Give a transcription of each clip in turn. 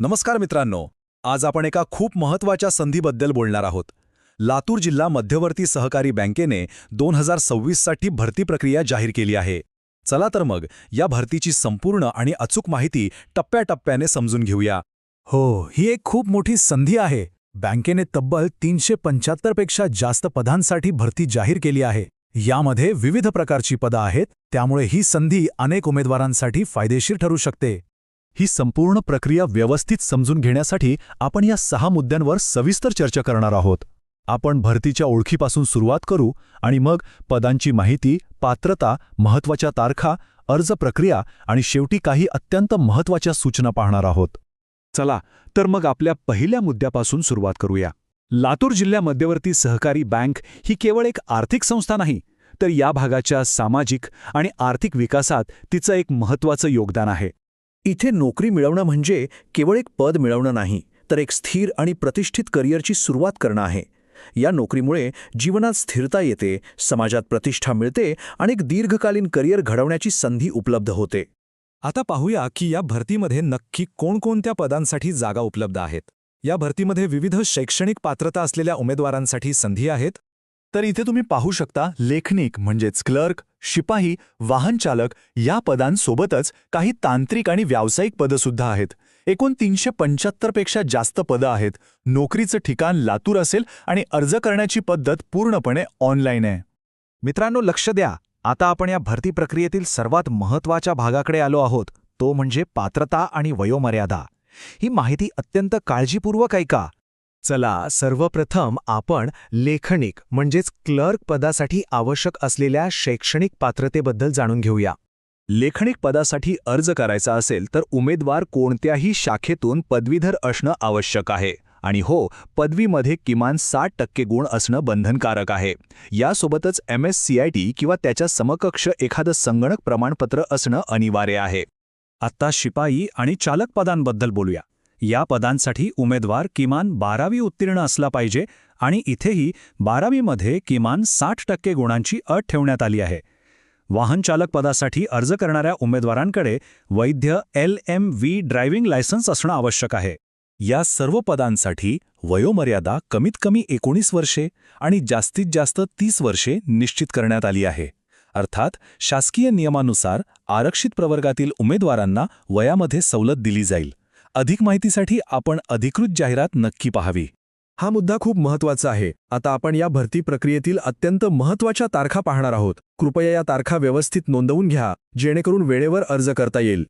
नमस्कार मित्रांनो आज आपण एका खूप महत्त्वाच्या संधीबद्दल बोलणार आहोत. लातूर जिल्हा मध्यवर्ती सहकारी बँकेने दोन हजार सव्वीससाठी भरती प्रक्रिया जाहीर केली आहे. चला तर मग या भरतीची संपूर्ण आणि अचूक माहिती टप्प्याटप्प्याने समजून घेऊया. हो ही एक खूप मोठी संधी आहे. बँकेने तब्बल तीनशे पेक्षा जास्त पदांसाठी भरती जाहीर केली आहे. यामध्ये विविध प्रकारची पदं आहेत त्यामुळे ही संधी अनेक उमेदवारांसाठी फायदेशीर ठरू शकते. ही संपूर्ण प्रक्रिया व्यवस्थित समजून घेण्यासाठी आपण या सहा मुद्द्यांवर सविस्तर चर्चा करणार आहोत. आपण भरतीच्या ओळखीपासून सुरुवात करू आणि मग पदांची माहिती पात्रता महत्त्वाच्या तारखा अर्ज प्रक्रिया आणि शेवटी काही अत्यंत महत्त्वाच्या सूचना पाहणार आहोत. चला तर मग आपल्या पहिल्या मुद्द्यापासून सुरुवात करूया. लातूर जिल्ह्या मध्यवर्ती सहकारी बँक ही केवळ एक आर्थिक संस्था नाही तर या भागाच्या सामाजिक आणि आर्थिक विकासात तिचं एक महत्वाचं योगदान आहे. इथे नोकरी मिळवणं म्हणजे केवळ एक पद मिळवणं नाही तर एक स्थिर आणि प्रतिष्ठित करिअरची सुरुवात करणं आहे. या नोकरीमुळे जीवनात स्थिरता येते समाजात प्रतिष्ठा मिळते आणि एक दीर्घकालीन करिअर घडवण्याची संधी उपलब्ध होते. आता पाहूया की या भरतीमध्ये नक्की कोणकोणत्या पदांसाठी जागा उपलब्ध आहेत. या भरतीमध्ये विविध शैक्षणिक पात्रता असलेल्या उमेदवारांसाठी संधी आहेत तर इथे तुम्ही पाहू शकता लेखनिक म्हणजेच क्लर्क शिपाई वाहनचालक या पदांसोबतच काही तांत्रिक आणि व्यावसायिक पदंसुद्धा आहेत. एकूण तीनशे पेक्षा जास्त पदं आहेत. नोकरीचं ठिकाण लातूर असेल आणि अर्ज करण्याची पद्धत पूर्णपणे ऑनलाईन आहे. मित्रांनो लक्ष द्या. आता आपण या भरती प्रक्रियेतील सर्वात महत्त्वाच्या भागाकडे आलो आहोत. तो म्हणजे पात्रता आणि वयोमर्यादा. ही माहिती अत्यंत काळजीपूर्वक ऐका. चला सर्वप्रथम आपण लेखनिक म्हणजेच क्लर्क पदासाठी आवश्यक असलेल्या शैक्षणिक पात्रतेबद्दल जाणून घेऊया. लेखनिक पदासाठी अर्ज करायचा असेल तर उमेदवार कोणत्याही शाखेतून पदवीधर असणं आवश्यक आहे. आणि हो पदवीमध्ये किमान साठ टक्के गुण असणं बंधनकारक आहे. यासोबतच M S C I T किंवा त्याच्या समकक्ष एखादं संगणक प्रमाणपत्र असणं अनिवार्य आहे. आत्ता शिपाई आणि चालक पदांबद्दल बोलूया. या पदांसाठी उमेदवार किमान बारावी उत्तीर्ण असला पाहिजे आणि इथेही बारावीमध्ये किमान साठ टक्के गुणांची अट ठेवण्यात आली आहे. वाहनचालक पदासाठी अर्ज करणाऱ्या उमेदवारांकडे वैध L M V driving licence असणं आवश्यक आहे. या सर्व पदांसाठी वयोमर्यादा कमीत कमी एकोणीस वर्षे आणि जास्तीत जास्त तीस वर्षे निश्चित करण्यात आली आहे. अर्थात शासकीय नियमानुसार आरक्षित प्रवर्गातील उमेदवारांना वयामध्ये सवलत दिली जाईल. अधिक माहितीसाठी आपण अधिकृत जाहिरात नक्की पाहावी. हा मुद्दा खूप महत्त्वाचा आहे. आता आपण या भरती प्रक्रियेतील अत्यंत महत्त्वाच्या तारखा पाहणार आहोत. कृपया या तारखा व्यवस्थित नोंदवून घ्या जेणेकरून वेळेवर अर्ज करता येईल.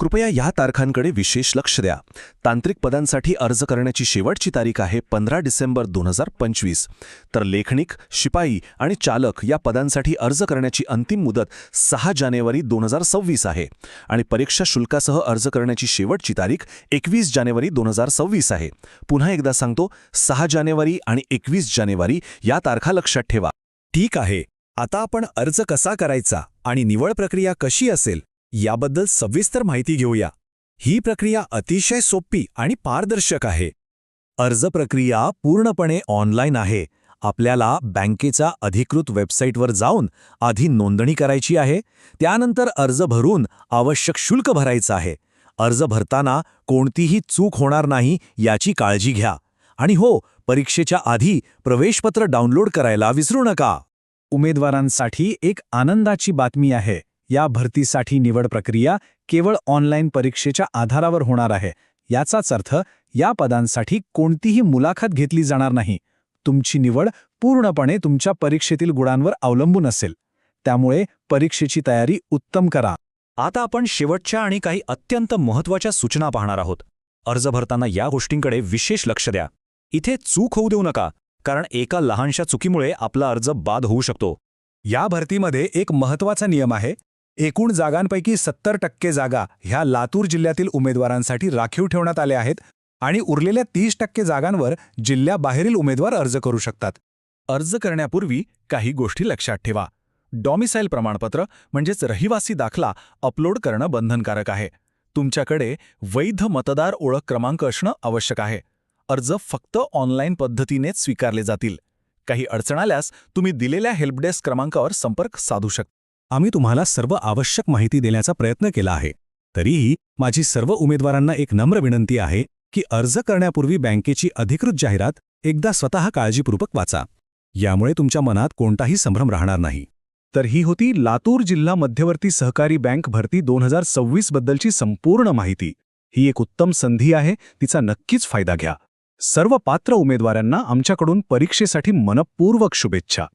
कृपया या तारखांकडे विशेष लक्ष द्या. तांत्रिक पदांसाठी अर्ज करण्याची शेवटची तारीख आहे पंधरा डिसेंबर दोन हजार पंचवीस. तर लेखनिक शिपाई आणि चालक या पदांसाठी अर्ज करण्याची अंतिम मुदत सहा जानेवारी दोन हजार सव्वीस आहे. आणि परीक्षा शुल्कासह अर्ज करण्याची शेवटची तारीख एकवीस जानेवारी दोन हजार सव्वीस आहे. पुन्हा एकदा सांगतो सहा जानेवारी आणि एकवीस जानेवारी या तारखा लक्षात ठेवा. ठीक आहे. आता आपण अर्ज कसा करायचा आणि निवड प्रक्रिया कशी असेल? याबद्दल सविस्तर माहिती घेऊया. ही प्रक्रिया अतिशय सोपी आणि पारदर्शक आहे. अर्ज प्रक्रिया पूर्णपणे ऑनलाईन आहे. आपल्याला बँकेचा अधिकृत वेबसाईटवर जाऊन आधी नोंदणी करायची आहे. त्यानंतर अर्ज भरून आवश्यक शुल्क भरायचं आहे. अर्ज भरताना कोणतीही चूक होणार नाही याची काळजी घ्या. आणि हो परीक्षेच्या आधी प्रवेशपत्र डाउनलोड करायला विसरू नका. उमेदवारांसाठी एक आनंदाची बातमी आहे. या भरतीसाठी निवड प्रक्रिया केवळ ऑनलाईन परीक्षेच्या आधारावर होणार आहे. याचाच अर्थ या पदांसाठी कोणतीही मुलाखत घेतली जाणार नाही. तुमची निवड पूर्णपणे तुमच्या परीक्षेतील गुणांवर अवलंबून असेल. त्यामुळे परीक्षेची तयारी उत्तम करा. आता आपण शेवटच्या आणि काही अत्यंत महत्त्वाच्या सूचना पाहणार आहोत. अर्ज भरताना या गोष्टींकडे विशेष लक्ष द्या. इथे चूक होऊ देऊ नका कारण एका लहानशा चुकीमुळे आपला अर्ज बाद होऊ शकतो. या भरतीमध्ये एक महत्त्वाचा नियम आहे एकूण जागांपैकी सत्तर टक्के जागा ह्या लातूर जिल्ह्यातील उमेदवारांसाठी राखीव ठेवण्यात आल्या आहेत आणि उरलेल्या तीस टक्के जागांवर जिल्ह्याबाहेरील उमेदवार अर्ज करू शकतात. अर्ज करण्यापूर्वी काही गोष्टी लक्षात ठेवा. डॉमिसाईल प्रमाणपत्र म्हणजेच रहिवासी दाखला अपलोड करणं बंधनकारक आहे. तुमच्याकडे वैध मतदार ओळख क्रमांक असणं आवश्यक आहे. अर्ज फक्त ऑनलाईन पद्धतीनेच स्वीकारले जातील. काही अडचण आल्यास तुम्ही दिलेल्या हेल्पडेस्क क्रमांकावर संपर्क साधू शकता. आम्ही तुम्हाला सर्व आवश्यक माहिती देण्याचा प्रयत्न केला आहे. तरीही माझी सर्व उमेदवारांना एक नम्र विनंती आहे की अर्ज करण्यापूर्वी बँकेची अधिकृत जाहिरात एकदा स्वतः काळजीपूर्वक वाचा. यामुळे तुमच्या मनात कोणताही संभ्रम राहणार नाही. तर ही होती लातूर जिल्हा मध्यवर्ती सहकारी बँक भरती दोन हजार सव्वीस बद्दलची संपूर्ण माहिती. ही एक उत्तम संधी आहे तिचा नक्कीच फायदा घ्या. सर्व पात्र उमेदवारांना आमच्याकडून परीक्षेसाठी मनपूर्वक शुभेच्छा.